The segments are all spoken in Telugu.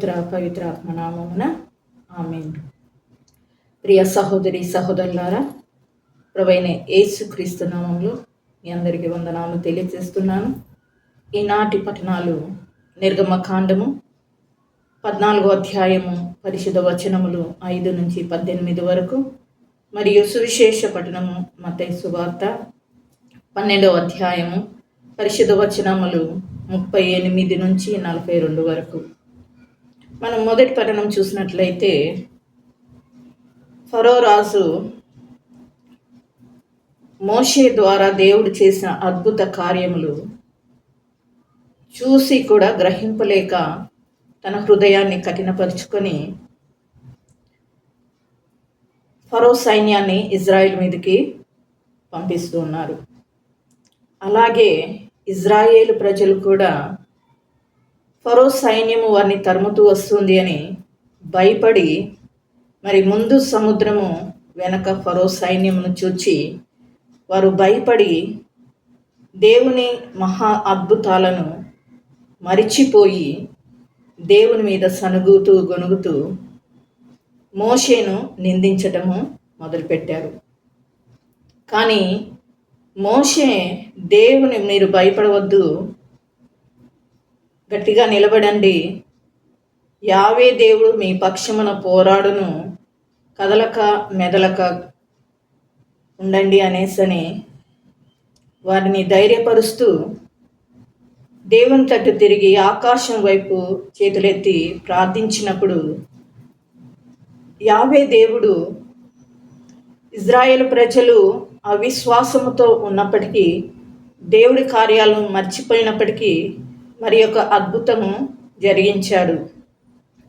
పిత పుత్ర పవిత్ర నామమున ఆమె ప్రియ సహోదరి సహోదరులారా ప్రవైన యేసుక్రీస్తు నామంలో మీ అందరికీ వందనాలు తెలియజేస్తున్నాను. ఈనాటి పట్టణాలు నిర్గమకాండము పద్నాలుగో అధ్యాయము పరిశుద్ధ వచనములు ఐదు నుంచి పద్దెనిమిది వరకు మరియు సువిశేష పట్టణము మతై సువార్త పన్నెండవ అధ్యాయము పరిశుద్ధ వచనములు ముప్పై ఎనిమిది నుంచి నలభై రెండు వరకు. మనం మొదటి పట్టణం చూసినట్లయితే ఫరో రాజు మోషే ద్వారా దేవుడు చేసిన అద్భుత కార్యములు చూసి కూడా గ్రహింపలేక తన హృదయాన్ని కఠినపరుచుకొని ఫరో సైన్యాన్ని ఇజ్రాయిల్ మీదకి పంపిస్తూ ఉన్నారు. అలాగే ఇజ్రాయేల్ ప్రజలు కూడా ఫరో సైన్యము వారిని తరుముతూ వస్తుంది అని భయపడి మరి ముందు సముద్రము వెనక ఫరో సైన్యమును చూచి వారు భయపడి దేవుని మహా అద్భుతాలను మరిచిపోయి దేవుని మీద సనుగుతూ గొనుగుతూ మోషేను నిందించటము మొదలుపెట్టారు. కానీ మోషే దేవుని మీరు భయపడవద్దు గట్టిగా నిలబడండి. యావే దేవుడు మీ పక్షమున పోరాడును. కదలక మెదలక ఉండండి అనేసని వారిని ధైర్యపరుస్తూ దేవుని తట్టు తిరిగి ఆకాశం వైపు చేతులెత్తి ప్రార్థించినప్పుడు యావే దేవుడు ఇజ్రాయేల్ ప్రజలు అవిశ్వాసముతో ఉన్నప్పటికీ దేవుడి కార్యాలను మర్చిపోయినప్పటికీ మరి ఒక అద్భుతము జరిగించాడు.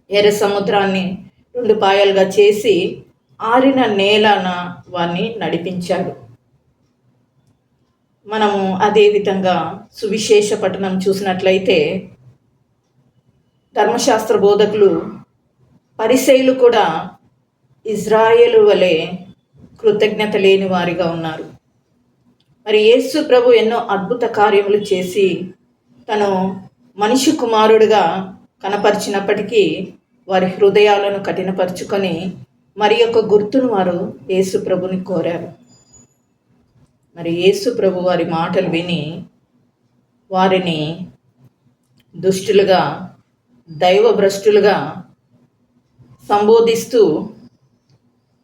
ఎర్ర సముద్రాన్ని రెండు పాయలుగా చేసి ఆరిన నేలన వారిని నడిపించాడు. మనము అదేవిధంగా సువిశేష పట్టణం చూసినట్లయితే ధర్మశాస్త్ర బోధకులు పరిశైలు కూడా ఇజ్రాయేలు వలె కృతజ్ఞత లేని వారిగా ఉన్నారు. మరి యేసు ప్రభు ఎన్నో అద్భుత కార్యములు చేసి తను మనిషి కుమారుడిగా కనపరిచినప్పటికీ వారి హృదయాలను కఠినపరుచుకొని మరి యొక్క గుర్తును వారు యేసు ప్రభుని కోరారు. మరి యేసు ప్రభు వారి మాటలు విని వారిని దుష్టులుగా దైవభ్రష్టులుగా సంబోధిస్తూ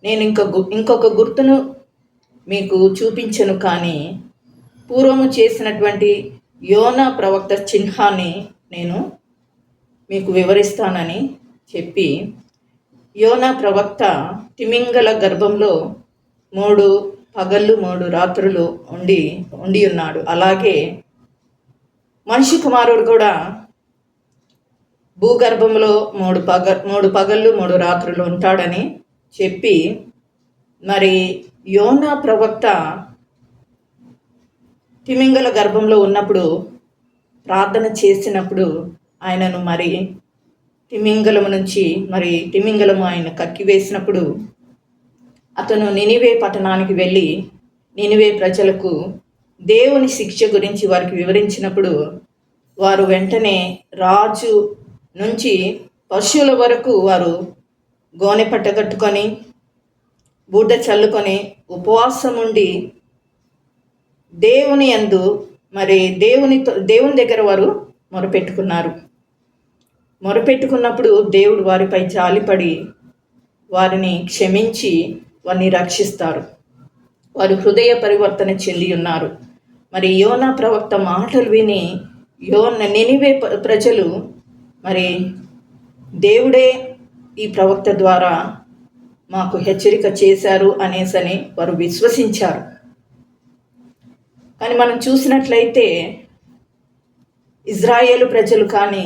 నేను ఇంక ఇంకొక గుర్తును మీకు చూపించను కానీ పూర్వము చేసినటువంటి యోన ప్రవక్త చిహ్నాన్ని నేను మీకు వివరిస్తానని చెప్పి యోన ప్రవక్త తిమింగల గర్భంలో మూడు పగళ్ళు మూడు రాత్రులు ఉండి ఉండి ఉన్నాడు. అలాగే మనిషి కుమారుడు కూడా భూగర్భంలో మూడు పగ మూడు పగళ్ళు మూడు రాత్రులు ఉంటాడని చెప్పి మరి యోనా ప్రవక్త తిమింగల గర్భంలో ఉన్నప్పుడు ప్రార్థన చేసినప్పుడు ఆయనను మరి తిమింగలము నుంచి మరి తిమింగలము ఆయన కక్కివేసినప్పుడు అతను నినివే పట్టణానికి వెళ్ళి నినివే ప్రజలకు దేవుని శిక్ష గురించి వారికి వివరించినప్పుడు వారు వెంటనే రాజు నుంచి పశువుల వరకు వారు గోనె పట్ట కట్టుకొని బూట చల్లుకొని ఉపవాసం ఉండి దేవుని అందు మరి దేవునితో దేవుని దగ్గర వారు మొరపెట్టుకున్నారు. మొరపెట్టుకున్నప్పుడు దేవుడు వారిపై జాలిపడి వారిని క్షమించి వారిని రక్షిస్తారు. వారు హృదయ పరివర్తన చెంది ఉన్నారు. మరి యోనా ప్రవక్త మాటలు విని యోన నినివే ప్రజలు మరి దేవుడే ఈ ప్రవక్త ద్వారా మాకు హెచ్చరిక చేశారు అనేసని వారు విశ్వసించారు. కానీ మనం చూసినట్లయితే ఇజ్రాయేల్ ప్రజలు కానీ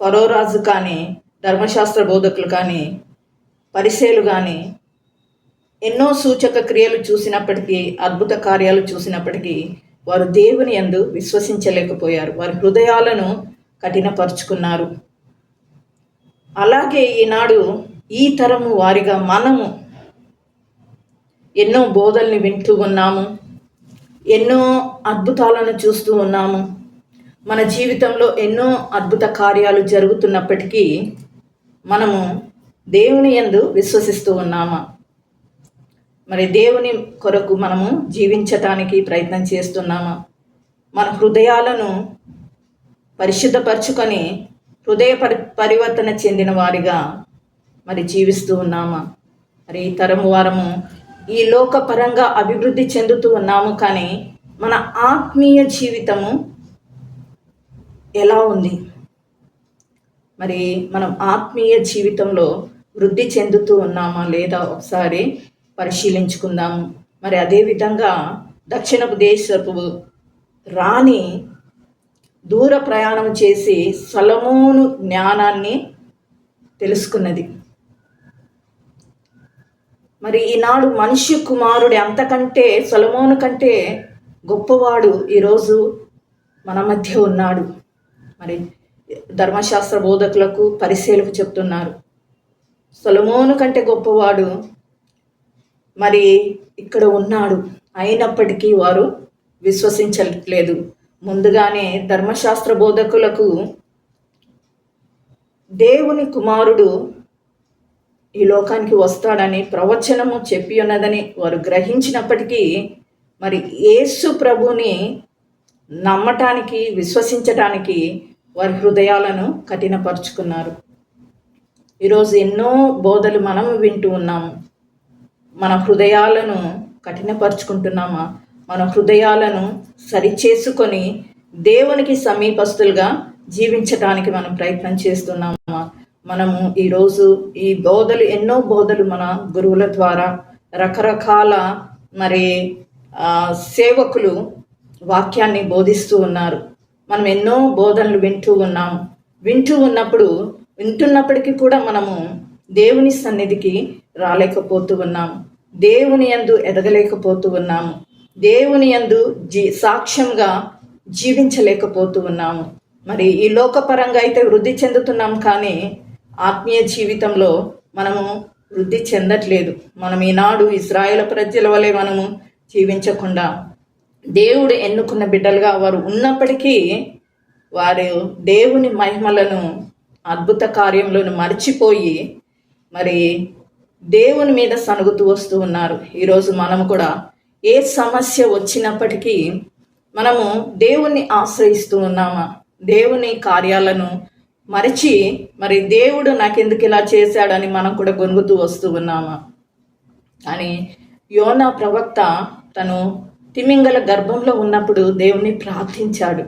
ఫరోరాజు కానీ ధర్మశాస్త్ర బోధకులు కానీ పరిశీలు కానీ ఎన్నో సూచక క్రియలు చూసినప్పటికీ అద్భుత కార్యాలు చూసినప్పటికీ వారు దేవుని ఎందు విశ్వసించలేకపోయారు. వారి హృదయాలను కఠినపరుచుకున్నారు. అలాగే ఈనాడు ఈ తరము వారిగా మనము ఎన్నో బోధల్ని వింటూ ఉన్నాము. ఎన్నో అద్భుతాలను చూస్తూ ఉన్నాము. మన జీవితంలో ఎన్నో అద్భుత కార్యాలు జరుగుతున్నప్పటికీ మనము దేవుని ఎందు విశ్వసిస్తూ ఉన్నామా? మరి దేవుని కొరకు మనము జీవించటానికి ప్రయత్నం చేస్తున్నామా? మన హృదయాలను పరిశుద్ధపరచుకొని హృదయ పరి పరివర్తన చెందిన వారిగా మరి జీవిస్తూ ఉన్నామా? మరి ఈ తరము వారము ఈ లోకపరంగా అభివృద్ధి చెందుతూ ఉన్నాము కానీ మన ఆత్మీయ జీవితము ఎలా ఉంది? మరి మనం ఆత్మీయ జీవితంలో వృద్ధి చెందుతూ ఉన్నామా లేదా ఒకసారి పరిశీలించుకుందాము మరి అదేవిధంగా దక్షిణపు దేశపు రాణి దూర ప్రయాణం చేసి సలమోను జ్ఞానాన్ని తెలుసుకున్నది. మరి ఈనాడు మనిషి కుమారుడి అంతకంటే సొలమోను కంటే గొప్పవాడు ఈరోజు మన మధ్య ఉన్నాడు. మరి ధర్మశాస్త్ర బోధకులకు పరిశీలకు చెప్తున్నారు. సొలమోను కంటే గొప్పవాడు మరి ఇక్కడ ఉన్నాడు. అయినప్పటికీ వారు విశ్వసించట్లేదు ముందుగానే ధర్మశాస్త్ర బోధకులకు దేవుని కుమారుడు ఈ లోకానికి వస్తాడని ప్రవచనము చెప్పి ఉన్నదని వారు గ్రహించినప్పటికీ మరి యేసు ప్రభుని నమ్మటానికి విశ్వసించటానికి వారి హృదయాలను కఠినపరుచుకున్నారు. ఈరోజు ఎన్నో బోధలు మనం వింటూ ఉన్నాము. మన హృదయాలను కఠినపరుచుకుంటున్నామా? మన హృదయాలను సరిచేసుకొని దేవునికి సమీపస్తులుగా జీవించటానికి మనం ప్రయత్నం చేస్తున్నామా? మనము ఈరోజు ఈ బోధలు ఎన్నో బోధలు మన గురువుల ద్వారా రకరకాల మరి సేవకులు వాక్యాన్ని బోధిస్తూ ఉన్నారు. మనం ఎన్నో బోధనలు వింటూ ఉన్నాం. వింటూ ఉన్నప్పుడు వింటున్నప్పటికీ కూడా మనము దేవుని సన్నిధికి రాలేకపోతూ ఉన్నాము దేవుని యందు ఎదగలేకపోతూ ఉన్నాము దేవుని యందు జీ సాక్ష్యంగా జీవించలేకపోతూ ఉన్నాము. మరి ఈ లోకపరంగా అయితే వృద్ధి చెందుతున్నాం కానీ ఆత్మీయ జీవితంలో మనము వృద్ధి చెందట్లేదు. మనం ఈనాడు ఇస్రాయేల్ ప్రజల వలె మనము జీవించకుండా దేవుడు ఎన్నుకున్న బిడ్డలుగా వారు ఉన్నప్పటికీ వారు దేవుని మహిమలను అద్భుత కార్యంలోను మర్చిపోయి మరి దేవుని మీద సనుగుతూ వస్తూ ఉన్నారు. ఈరోజు మనము కూడా ఏ సమస్య వచ్చినప్పటికీ మనము దేవుణ్ణి ఆశ్రయిస్తూ ఉన్నామా? దేవుని కార్యాలను మరిచి మరి దేవుడు నాకెందుకు ఇలా చేశాడని మనం కూడా గొనుగుతూ వస్తూ ఉన్నామా? అని యోనా ప్రవక్త తను తిమింగల గర్భంలో ఉన్నప్పుడు దేవుణ్ణి ప్రార్థించాడు.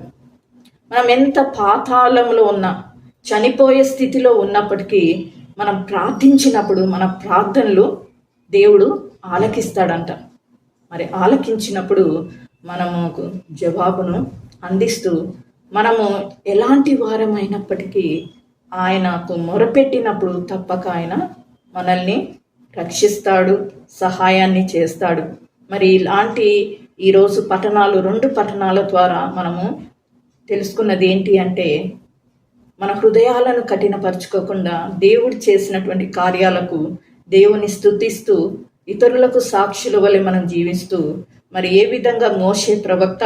మనం ఎంత పాతాళంలో ఉన్నా చనిపోయే స్థితిలో ఉన్నప్పటికీ మనం ప్రార్థించినప్పుడు మన ప్రార్థనలు దేవుడు ఆలకిస్తాడంట. మరి ఆలకించినప్పుడు మనము జవాబును అందిస్తూ మనము ఎలాంటి వారమైనప్పటికీ ఆయనకు మొరపెట్టినప్పుడు తప్పక ఆయన మనల్ని రక్షిస్తాడు సహాయాన్ని చేస్తాడు. మరి ఇలాంటి ఈరోజు పట్టణాలు రెండు పట్టణాల ద్వారా మనము తెలుసుకున్నది ఏంటి అంటే మన హృదయాలను కఠినపరచుకోకుండా దేవుడు చేసినటువంటి కార్యాలకు దేవుని స్థుతిస్తూ ఇతరులకు సాక్షుల వలె మనం జీవిస్తూ మరి ఏ విధంగా మోసే ప్రవక్త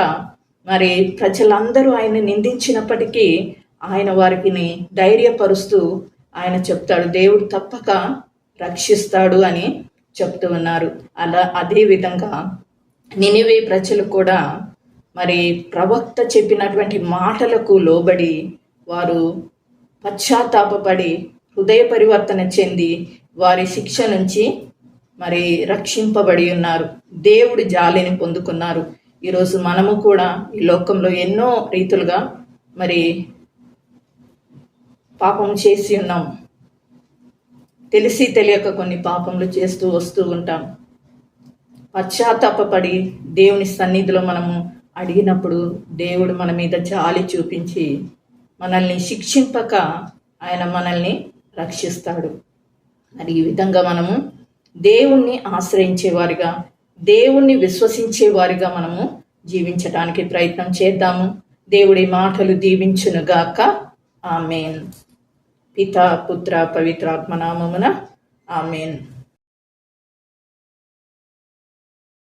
మరి ప్రజలందరూ ఆయన నిందించినప్పటికీ ఆయన వారిని ధైర్యపరుస్తూ ఆయన చెప్తాడు దేవుడు తప్పక రక్షిస్తాడు అని చెప్తూ ఉన్నారు. అలా అదేవిధంగా నినివే ప్రజలు కూడా మరి ప్రవక్త చెప్పినటువంటి మాటలకు లోబడి వారు పశ్చాత్తాపడి హృదయ పరివర్తన చెంది వారి శిక్ష నుంచి మరి రక్షింపబడి ఉన్నారు. దేవుడి జాలిని పొందుకున్నారు. ఈరోజు మనము కూడా ఈ లోకంలో ఎన్నో రీతులుగా మరి పాపం చేసి ఉన్నాం. తెలిసి తెలియక కొన్ని పాపములు చేస్తూ వస్తూ ఉంటాం. పశ్చాత్తాపడి దేవుని సన్నిధిలో మనము అడిగినప్పుడు దేవుడు మన మీద జాలి చూపించి మనల్ని శిక్షింపక ఆయన మనల్ని రక్షిస్తాడు. మరి ఈ విధంగా మనము దేవుణ్ణి ఆశ్రయించేవారిగా దేవుణ్ణి విశ్వసించే వారిగా మనము జీవించడానికి ప్రయత్నం చేద్దాము. దేవుడి మాటలు దీవించునుగాక ఆమెన్. పిత పుత్ర పవిత్రాత్మ నామమున ఆమెన్.